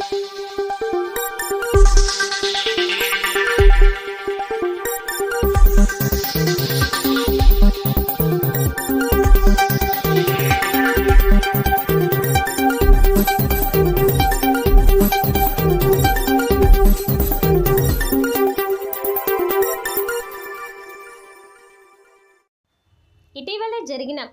thank you.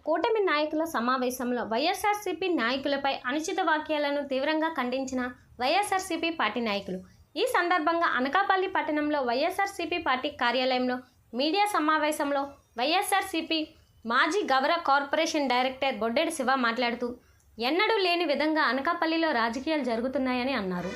కూటమి నాయకుల సమావేశంలో వైఎస్ఆర్సీపీ నాయకులపై అనుచిత వాక్యాలను తీవ్రంగా ఖండించిన వైఎస్ఆర్సీపీ పార్టీ నాయకులు. ఈ సందర్భంగా అనకాపల్లి పట్టణంలో వైఎస్ఆర్సీపీ పార్టీ కార్యాలయంలో మీడియా సమావేశంలో వైఎస్ఆర్సీపీ మాజీ గవర కార్పొరేషన్ డైరెక్టర్ బొడ్డెడి శివ మాట్లాడుతూ ఎన్నడూ లేని విధంగా అనకాపల్లిలో రాజకీయాలు జరుగుతున్నాయని అన్నారు.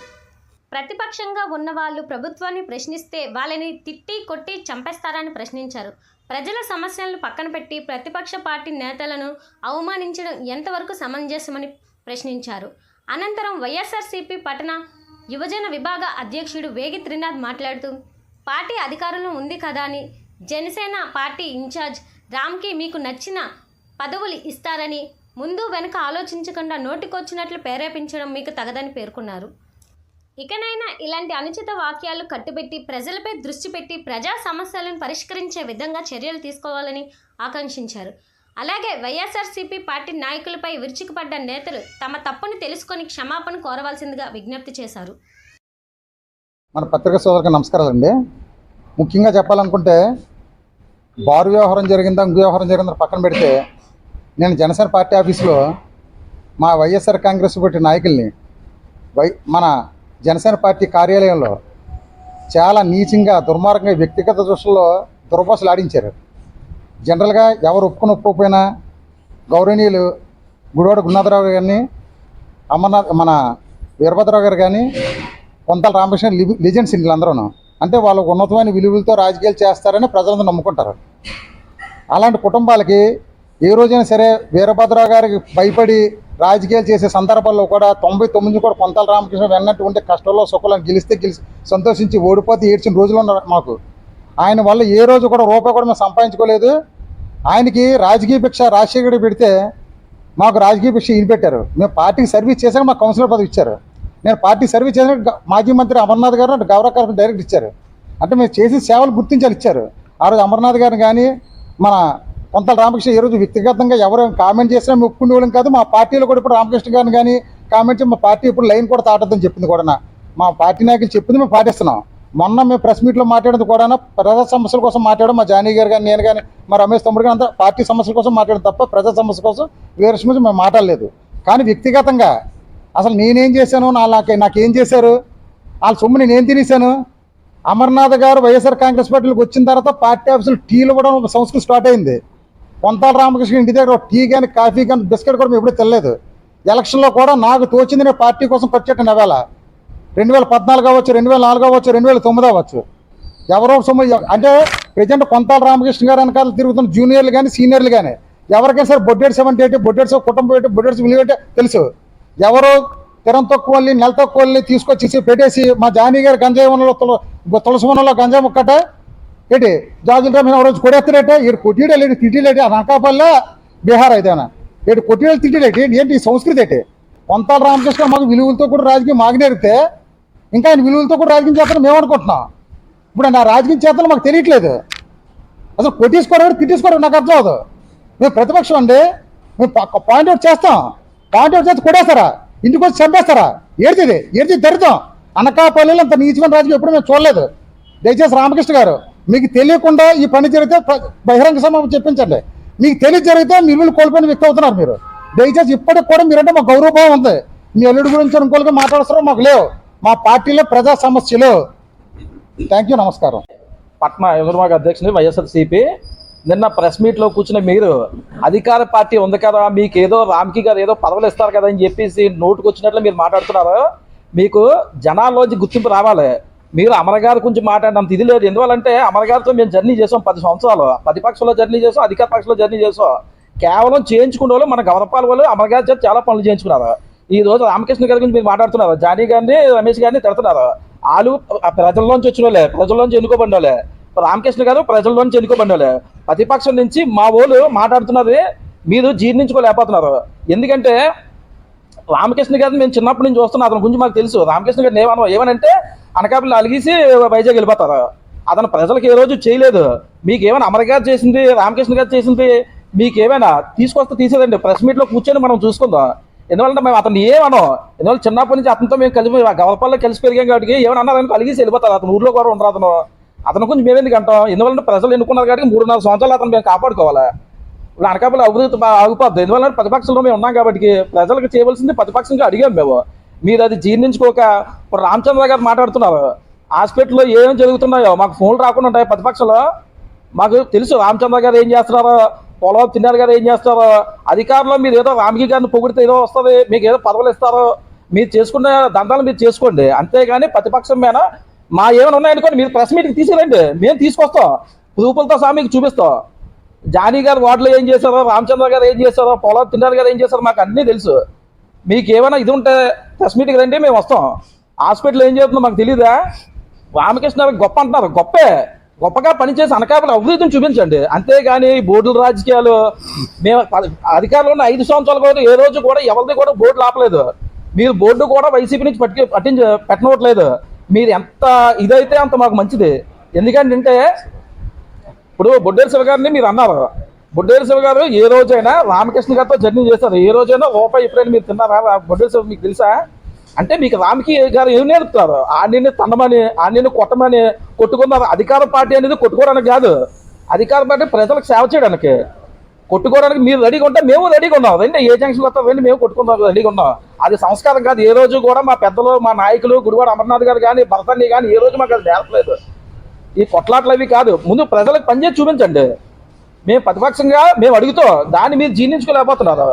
ప్రతిపక్షంగా ఉన్నవాళ్ళు ప్రభుత్వాన్ని ప్రశ్నిస్తే వాళ్ళని తిట్టి కొట్టి చంపేస్తారని ప్రశ్నించారు. ప్రజల సమస్యలను పక్కన పెట్టి ప్రతిపక్ష పార్టీ నేతలను అవమానించడం ఎంతవరకు సమంజసమని ప్రశ్నించారు. అనంతరం వైఎస్ఆర్సీపీ పట్టణ యువజన విభాగ అధ్యక్షుడు వేగి త్రినాథ్ మాట్లాడుతూ పార్టీ అధికారంలో ఉంది కదా అని జనసేన పార్టీ ఇన్ఛార్జ్ రామ్కి మీకు నచ్చిన పదవులు ఇస్తారని ముందు వెనక ఆలోచించకుండా నోటికొచ్చినట్లు ప్రేరేపించడం మీకు తగదని పేర్కొన్నారు. ఇకనైనా ఇలాంటి అనుచిత వాక్యాలు కట్టుబెట్టి ప్రజలపై దృష్టి పెట్టి ప్రజా సమస్యలను పరిష్కరించే విధంగా చర్యలు తీసుకోవాలని ఆకాంక్షించారు. అలాగే వైఎస్ఆర్సీపీ పార్టీ నాయకులపై విరుచుకుపడ్డ నేతలు తమ తప్పును తెలుసుకొని క్షమాపణ కోరవలసిందిగా విజ్ఞప్తి చేశారు. మన పత్రికా సోదరులకు నమస్కారాలండి ముఖ్యంగా చెప్పాలనుకుంటే బారు వ్యవహారం జరిగిందా ఇంకో వ్యవహారం జరిగిందా పక్కన పెడితే నేను జనసేన పార్టీ ఆఫీసులో మా వైఎస్ఆర్ కాంగ్రెస్ పార్టీ నాయకుల్ని వై మన జనసేన పార్టీ కార్యాలయంలో చాలా నీచంగా దుర్మార్గంగా వ్యక్తిగత దృష్టిలో దుర్భాషలు ఆడించారు. జనరల్గా ఎవరు ఒప్పుకుని ఒప్పుకోపోయినా గౌరవనీయులు గుడివాడ గురునాథరావు గారిని అమర్నాథ్ మన వీరభద్రరావు గారు కానీ కొంతల రామకృష్ణ లెజెండ్స్ లిజెండ్స్ అంటే వాళ్ళు ఉన్నతమైన విలువలతో రాజకీయాలు చేస్తారని ప్రజలందరూ నమ్ముకుంటారు. అలాంటి కుటుంబాలకి ఏ రోజైనా సరే వీరభద్రరావు గారికి భయపడి రాజకీయాలు చేసే సందర్భాల్లో కూడా తొంభై తొమ్మిది కూడా కొంతల రామకృష్ణ వెన్నట్టు ఉంటే కష్టంలో సుఖంలో గెలిస్తే గెలిచి సంతోషించి ఓడిపోతే ఏడ్చిన రోజులు ఉన్నారు మాకు. ఆయన వల్ల ఏ రోజు కూడా రూపాయి కూడా మేము సంపాదించుకోలేదు. ఆయనకి రాజకీయ భిక్ష రాజశేఖర్ పెడితే మాకు రాజకీయ భిక్ష ఈయన పెట్టారు. మేము పార్టీకి సర్వీస్ చేశాక మాకు కౌన్సిలర్ పదవి ఇచ్చారు. నేను పార్టీ సర్వీస్ చేసిన మాజీ మంత్రి అమర్నాథ్ గారు అంటే గౌరవ కార్యక్రమం డైరెక్ట్ ఇచ్చారు. అంటే మేము చేసిన సేవలు గుర్తించాలి ఇచ్చారు. ఆ రోజు అమర్నాథ్ గారిని కానీ మన కొంత రామకృష్ణ ఈ రోజు వ్యక్తిగతంగా ఎవరు కామెంట్ చేసినా మేము ఒప్పుకునేవాళ్ళం కాదు. మా పార్టీలో కూడా ఇప్పుడు రామకృష్ణ గారిని కానీ కామెంట్ మా పార్టీ ఇప్పుడు లైన్ కూడా తాటద్దని చెప్పింది కూడా మా పార్టీ నాయకులు చెప్పింది మేము పాటిస్తున్నాం. మొన్న మేము ప్రెస్ మీట్లో మాట్లాడింది కూడా ప్రజా సమస్యల కోసం మాట్లాడడం మా జానీ గారు కానీ నేను కానీ మా రమేష్ తమ్ముడు కానీ అంతా పార్టీ సమస్యల కోసం మాట్లాడడం తప్ప ప్రజా సమస్య కోసం వేరే సమస్య మేము మాట్లాడలేదు. కానీ వ్యక్తిగతంగా అసలు నేనేం చేశాను? నాకు నాకేం చేశారు? వాళ్ళ సొమ్ము నేనేం తినేశాను? అమర్నాథ్ గారు వైఎస్ఆర్ కాంగ్రెస్ పార్టీలకు వచ్చిన తర్వాత పార్టీ ఆఫీసులు టీలు ఇవ్వడం సంస్కృతి స్టార్ట్ అయింది. కొంతాల రామకృష్ణ ఇంటి దగ్గర టీ కానీ కాఫీ కానీ బిస్కెట్ కూడా మేము ఎప్పుడూ తినలేదు. ఎలక్షన్లో కూడా నాకు తోచింది నేను పార్టీ కోసం ఖర్చు నెవేళ రెండు వేల పద్నాలుగు అవ్వచ్చు రెండు వేల నాలుగు అవ్వచ్చు రెండు వేల తొమ్మిది అవ్వచ్చు. ఎవరో సొమ్ము అంటే ప్రజెంట్ కొంతాల రామకృష్ణ గారు వెనకాల తిరుగుతున్న జూనియర్లు కానీ సీనియర్లు కానీ ఎవరికైనా సరే బొడ్డెడ్ సెవెంటీ ఏంటి బొడ్డెడ్ కుటుంబం ఏంటి బొడ్డెడ్స్ విలువ ఏంటో తెలుసు. ఎవరో తిరం తక్కువ వాళ్ళని నెల తక్కువ తీసుకొచ్చేసి పెట్టేసి మా జానీ గారు గంజాయి వనంలో తుల తులసి వనంలో గంజాయి ముక్కట ఏంటి? జాజుల రామ రోజు కొడేస్తారేటే? ఈడు కొట్టిడే లేడు తిట్టిలేటి అనకాపల్లె బీహార్ అయితేనా ఏడు కొట్టిడలు తిట్టిలేటి ఏంటి? సంస్కృతి ఏంటి? కొంతాల రామకృష్ణ మాకు విలువలతో కూడా రాజకీయం మాకు ఇంకా ఆయన విలువలతో కూడా రాజకీయం చేస్తాను మేము అనుకుంటున్నాం. ఇప్పుడు నా రాజకీయం చేతలు మాకు తెలియట్లేదు. అసలు కొట్టేసుకోవడం తిట్టేసుకోవడం నాకు అర్థం అవదు మేము ప్రతిపక్షం అండి. మేము పాయింట్ అవుట్ చేస్తాం. పాయింట్ అవుట్ చేసి కొడేస్తారా ఇంటికి వచ్చి చంపేస్తారా? ఏడిది ఏడిది దరిద్రం? అనకాపల్లిలో అంత నీచమైన రాజకీయం ఎప్పుడు మేము చూడలేదు. దయచేసి రామకృష్ణ గారు మీకు తెలియకుండా ఈ పని జరిగితే ప్ర- బహిరంగ సమావేశం చెప్పించండి. మీకు తెలియ జరిగితే మీ విలువలు కోల్పోయిన వ్యక్తి అవుతున్నారు మీరు. దయచేసి ఇప్పటికి కూడా మీరంటే మాకు గౌరవభావం ఉంది. మీ అల్లుడి గురించి ఇంకోళ్ళకి మాట్లాడుతారో మాకు లేవు. మా పార్టీలో ప్రజా సమస్యలు. థ్యాంక్ యూ నమస్కారం. పట్నా యువమాగ అధ్యక్షుని వైఎస్ఆర్సీపీ నిన్న ప్రెస్ మీట్లో కూర్చున్న మీరు అధికార పార్టీ ఉంది కదా మీకు ఏదో రామ్కి గారు ఏదో పదవులు ఇస్తారు కదా అని చెప్పేసి నోటుకు వచ్చినట్లు మీరు మాట్లాడుతున్నారు. మీకు జనాల్లోంచి గుర్తింపు రావాలి. మీరు అమరగారు గురించి మాట్లాడినంత ఇది లేదు. ఎందువల్లంటే అమరగారితో మేము జర్నీ చేసాం పది సంవత్సరాలు. ప్రతిపక్షంలో జర్నీ చేసాం అధికార పక్షంలో జర్నీ చేసాం. కేవలం చేయించుకునే వాళ్ళు మన గవర్నపాల వాళ్ళు అమరగారు చేత చాలా పనులు చేయించుకున్నారు. ఈ రోజు రామకృష్ణ గారి గురించి మీరు మాట్లాడుతున్నారు. జానీ గారిని రమేష్ గారిని తిడుతున్నారు. వాళ్ళు ప్రజల్లోంచి వచ్చిన వాళ్ళే ప్రజల్లోంచి ఎన్నుకోబడిన వాళ్ళే. రామకృష్ణ గారు ప్రజల్లోంచి ఎన్నుకోబడిన వాళ్ళే. ప్రతిపక్షం నుంచి మా వాళ్ళు మాట్లాడుతున్నది మీరు జీర్ణించుకోలేకపోతున్నారు. ఎందుకంటే రామకృష్ణ గారిని మేము చిన్నప్పటి నుంచి చూస్తున్నాం. అతని గురించి మాకు తెలుసు. రామకృష్ణ గారిని ఏమన్నా ఏమనంటే అనకాపల్లి అలిగేసి వైజాగ్ వెళ్ళిపోతారు. అతను ప్రజలకు ఏ రోజు చేయలేదు. మీకేమైనా ఏమైనా అమర గారు చేసింది రామకృష్ణ గారు చేసింది మీకు ఏమైనా తీసుకొస్తే తీసేదండి. ప్రెస్ మీట్లో కూర్చొని మనం చూసుకుందాం. ఎందువల్ల మేము అతను ఏమనో ఎందువల్ల చిన్నప్పటి నుంచి అతనితో మేము కలిసి గవలపల్లి కలిసి పెరిగాం కాబట్టి ఏమైనా అన్నారనుకో అలిగేసి వెళ్ళిపోతారు. అతను ఊర్లో కూడా ఉండరు అతను. అతను కొంచెం మేము ఎందుకు అంటాం? ఎందువల్ల ప్రజలు ఎన్నుకున్నారు కాబట్టి మూడున్నర సంవత్సరాలు అతను మేము కాపాడుకోవాలి. ఇప్పుడు అనకాపల్లి అభివృద్ధి బా- ఆగిపోద్ది. ఎందువల్ల ప్రతిపక్షంలో మేము ఉన్నాం కాబట్టి ప్రజలకు చేయవలసింది ప్రతిపక్షంగా అడిగాం మేము. మీరు అది జీర్ణించుకోక ఇప్పుడు రామచంద్ర గారు మాట్లాడుతున్నారు. హాస్పిటల్లో ఏమేమి జరుగుతున్నాయో? మాకు ఫోన్లు రాకుండా ఉంటాయి ప్రతిపక్షంలో. మాకు తెలుసు రామచంద్ర గారు ఏం చేస్తున్నారో? పొలం తిన్నారు గారు ఏం చేస్తారో అధికారంలో మీరు ఏదో రామకి గారిని పొగిడితే ఏదో వస్తుంది మీకు ఏదో పదవులు ఇస్తారో. మీరు చేసుకున్న దందాలు మీరు చేసుకోండి. అంతేగాని ప్రతిపక్షం మీద మా ఏమైనా ఉన్నాయనుకోండి మీరు ప్రెస్ మీట్కి తీసుకురండి. మేము తీసుకొస్తాం. ప్రూఫులతో సహా మీకు చూపిస్తాం. జానీ గారు వార్డులో ఏం చేశారో రామచంద్ర గారు ఏం చేశారో పొలం తిన్నారు గారు ఏం చేశారో మాకు అన్నీ తెలుసు. మీకు ఏమైనా ఇది ఉంటే ప్రెస్ మీట్కి రండి మేము వస్తాం. హాస్పిటల్ ఏం చేస్తుందో మాకు తెలియదా రామకృష్ణ గొప్ప అంటున్నారు గొప్పే. గొప్పగా పనిచేసి అనకాపల్లి అభివృద్ధిని చూపించండి. అంతేగాని బోర్డుల రాజకీయాలు మేము ప- అధికారంలో ఉన్న ఐదు సంవత్సరాల కూడా ఏ రోజు కూడా ఎవరిది కూడా బోర్డు ఆపలేదు మీరు బోర్డు కూడా వైసీపీ నుంచి పట్టి పట్టించ పెట్టనవట్లేదు మీరు ఎంత ఇదైతే అంత మాకు మంచిది. ఎందుకంటే ఇప్పుడు బొడ్డేరు శివ గారిని మీరు అన్నారు. బొడ్డేరు శివ గారు ఏ రోజైనా రామకృష్ణ గారితో జర్నీ చేస్తారు. ఏ రోజైనా రూపాయి ఎప్పుడైనా మీరు తిన్నారా? రా- బొడ్డేరు శివ మీకు తెలుసా? అంటే మీకు రామకి గారు ఏం నేర్పుతారు? ఆన్యని తన్నమని ఆన్యని కొట్టమని కొట్టుకున్నారు. అధికార పార్టీ అనేది కొట్టుకోవడానికి కాదు. అధికార పార్టీ ప్రజలకు సేవ చేయడానికి. కొట్టుకోవడానికి మీరు రెడీగా ఉంటే మేము రెడీగా ఉన్నాం. రండి ఏ జంక్షన్ వస్తాం రండి మేము కొట్టుకుందాం రెడీగా ఉన్నాం. అది సంస్కారం కాదు. ఏ రోజు కూడా మా పెద్దలు మా నాయకులు గుడివాడ అమర్నాథ్ గారు కానీ భరతన్ని కానీ ఏ రోజు మాకు అది నేర్పలేదు. ఈ కొట్లాట్లు అవి కాదు. ముందు ప్రజలకు పనిచేసి చూపించండి. మేము ప్రతిపక్షంగా మేము అడుగుతూ దాన్ని మీరు జీర్ణించుకోలేకపోతున్నారు.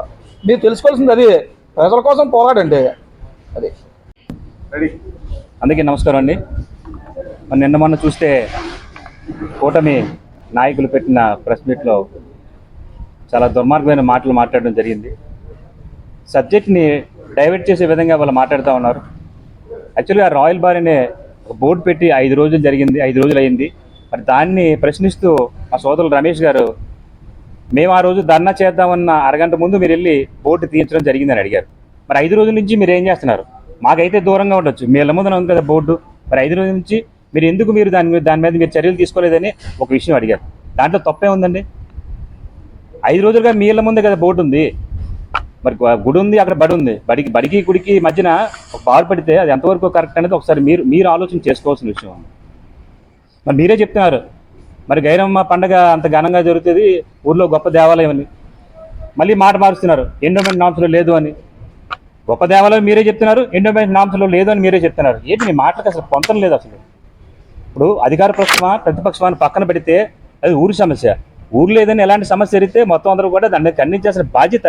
మీరు తెలుసుకోవాల్సింది అది. ప్రజల కోసం పోరాడండి. అది. అందుకే నమస్కారం అండి. మరి నిన్న మొన్న చూస్తే కూటమి నాయకులు పెట్టిన ప్రెస్ మీట్లో చాలా దుర్మార్గమైన మాటలు మాట్లాడడం జరిగింది. సబ్జెక్ట్ని డైవర్ట్ చేసే విధంగా వాళ్ళు మాట్లాడుతూ ఉన్నారు. యాక్చువల్గా రాయల్ బార్ అనే బోర్డు పెట్టి ఐదు రోజులు జరిగింది ఐదు రోజులు అయింది. మరి దాన్ని ప్రశ్నిస్తూ మా సోదరులు రమేష్ గారు మేము ఆ రోజు ధర్నా చేద్దామన్న అరగంట ముందు మీరు వెళ్ళి బోర్డు తీయించడం జరిగిందని అడిగారు. మరి ఐదు రోజుల నుంచి మీరు ఏం చేస్తున్నారు? మాకైతే దూరంగా ఉండొచ్చు. మీ ఇళ్ళ ముందున ఉంది కదా బోర్డు. మరి ఐదు రోజుల నుంచి మీరు ఎందుకు మీరు దాని మీద దాని మీద మీరు చర్యలు తీసుకోలేదని ఒక విషయం అడిగారు. దాంట్లో తప్పే ఉందండి. ఐదు రోజులుగా మీ ఇళ్ళ ముందే కదా బోర్డు ఉంది. మరి గుడి ఉంది అక్కడ బడి ఉంది. బడికి బడికి గుడికి మధ్యన ఒక బారు పడితే అది ఎంతవరకు కరెక్ట్ అనేది ఒకసారి మీరు మీరు ఆలోచన చేసుకోవాల్సిన విషయం మరి మీరే చెప్తున్నారు. మరి గైరమ్మ పండగ అంత ఘనంగా జరుగుతుంది. ఊర్లో గొప్ప దేవాలయం అని. మళ్ళీ మాట మారుస్తున్నారు. ఎండోమెంట్ నామ్స్లో లేదు అని. గొప్ప దేవాలయం మీరే చెప్తున్నారు. ఎండోమెంట్ నామ్స్లో లేదు అని మీరే చెప్తున్నారు. ఏంటి మీ మాటలకు అసలు పొంతం లేదు అసలు. ఇప్పుడు అధికార పక్షమా ప్రతిపక్షమా పక్కన పెడితే అది ఊరి సమస్య. ఊరు లేదని ఎలాంటి సమస్య జరిగితే మొత్తం అందరూ కూడా దాన్ని ఖండించాల్సిన బాధ్యత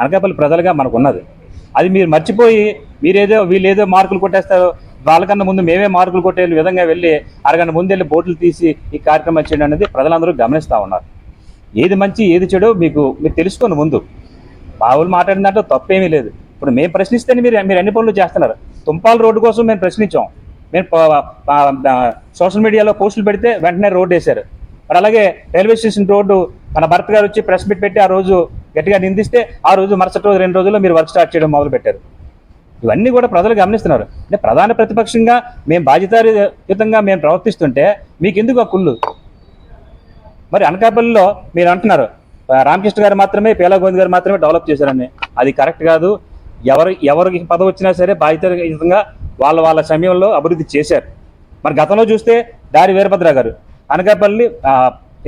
అనకాపల్లి ప్రజలుగా మనకున్నది. అది మీరు మర్చిపోయి మీరేదో వీళ్ళేదో మార్కులు కొట్టేస్తారు వాళ్ళకన్నా ముందు మేమే మార్కులు కొట్టే విధంగా వెళ్ళి అరగంట ముందు వెళ్ళి బోట్లు తీసి ఈ కార్యక్రమం చేయడం అనేది ప్రజలందరూ గమనిస్తూ ఉన్నారు. ఏది మంచి ఏది చెడో మీకు మీరు తెలుసుకోండి ముందు. బావులు మాట్లాడిన దాంట్లో తప్పేమీ లేదు. ఇప్పుడు మేము ప్రశ్నిస్తేనే మీరు మీరు అన్ని పనులు చేస్తున్నారు? తుంపాల రోడ్డు కోసం మేము ప్రశ్నించాం. మేము సోషల్ మీడియాలో పోస్టులు పెడితే వెంటనే రోడ్డు వేశారు. మరి అలాగే రైల్వే స్టేషన్ రోడ్డు మన భర్త గారు వచ్చి ప్రెస్ మీట్ పెట్టి ఆ రోజు గట్టిగా నిందిస్తే ఆ రోజు మరుసటి రోజు రెండు రోజుల్లో మీరు వర్క్ స్టార్ట్ చేయడం మొదలు పెట్టారు ఇవన్నీ కూడా ప్రజలు గమనిస్తున్నారు. అంటే ప్రధాన ప్రతిపక్షంగా మేము బాధ్యతాయుతంగా మేము ప్రవర్తిస్తుంటే మీకు ఎందుకు ఆ కుళ్ళు? మరి అనకాపల్లిలో మీరు అంటున్నారు రామకృష్ణ గారు మాత్రమే పేలా గారు మాత్రమే డెవలప్ చేశారని. అది కరెక్ట్ కాదు. ఎవరు ఎవరికి పదవి వచ్చినా సరే బాధ్యతాయుతంగా వాళ్ళ వాళ్ళ సమయంలో అభివృద్ధి చేశారు. మరి గతంలో చూస్తే దారి వీరభద్ర గారు అనకాపల్లి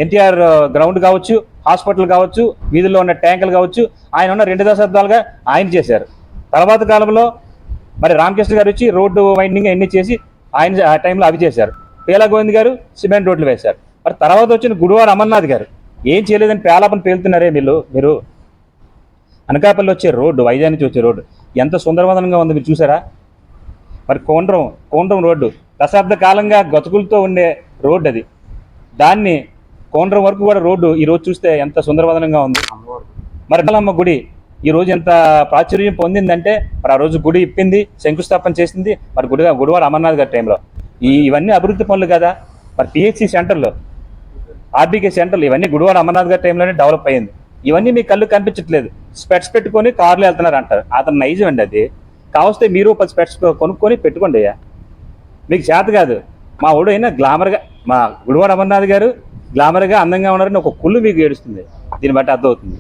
ఎన్టీఆర్ గ్రౌండ్ కావచ్చు హాస్పిటల్ కావచ్చు వీధుల్లో ఉన్న ట్యాంకులు కావచ్చు ఆయన ఉన్న రెండు దశాబ్దాలుగా ఆయన చేశారు. తర్వాత కాలంలో మరి రామకృష్ణ గారు వచ్చి రోడ్డు వైండింగ్ అన్ని చేసి ఆయన ఆ టైంలో అవి చేశారు. పేలా గోవింద్ గారు సిమెంట్ రోడ్లు వేశారు. మరి తర్వాత వచ్చిన గుడివాడ అమర్నాథ్ గారు ఏం చేయలేదని పేలాపని పేలుతున్నారే వీళ్ళు మీరు? అనకాపల్లి వచ్చే రోడ్డు వైజాగ్ నుంచి వచ్చే రోడ్డు ఎంత సుందరవదనంగా ఉంది మీరు చూసారా? మరి కోండ్రం కోండ్రం రోడ్డు దశాబ్ద కాలంగా గతుకులతో ఉండే రోడ్డు అది. దాన్ని కోండ్రం వరకు కూడా రోడ్డు ఈరోజు చూస్తే ఎంత సుందరవదనంగా ఉంది. మరి గుడి ఈ రోజు ఎంత ప్రాచుర్యం పొందిందంటే మరి ఆ రోజు గుడి ఇప్పింది శంకుస్థాపన చేసింది మరి గుడి గుడివాడ అమర్నాథ్ గారి టైంలో. ఈ ఇవన్నీ అభివృద్ధి పనులు కదా? మరి పిహెచ్సి సెంటర్లో ఆర్బీకే సెంటర్లు ఇవన్నీ గుడివాడ అమర్నాథ్ గారి టైంలోనే డెవలప్ అయ్యింది. ఇవన్నీ మీ కళ్ళు కనిపించట్లేదు. స్పెట్స్ పెట్టుకొని కార్లో వెళ్తున్నారు అంటారు. అతను నైజం అండి అది. కావస్తే మీరు పది స్పెట్స్ కొనుక్కొని పెట్టుకోండి అయ్యా. మీకు చేత కాదు. మా ఊడు అయినా గ్లామర్గా మా గుడివాడ అమర్నాథ్ గారు గ్లామర్గా అందంగా ఉన్నారని ఒక కుళ్ళు మీకు ఏడుస్తుంది. దీన్ని బట్టి అర్థమవుతుంది.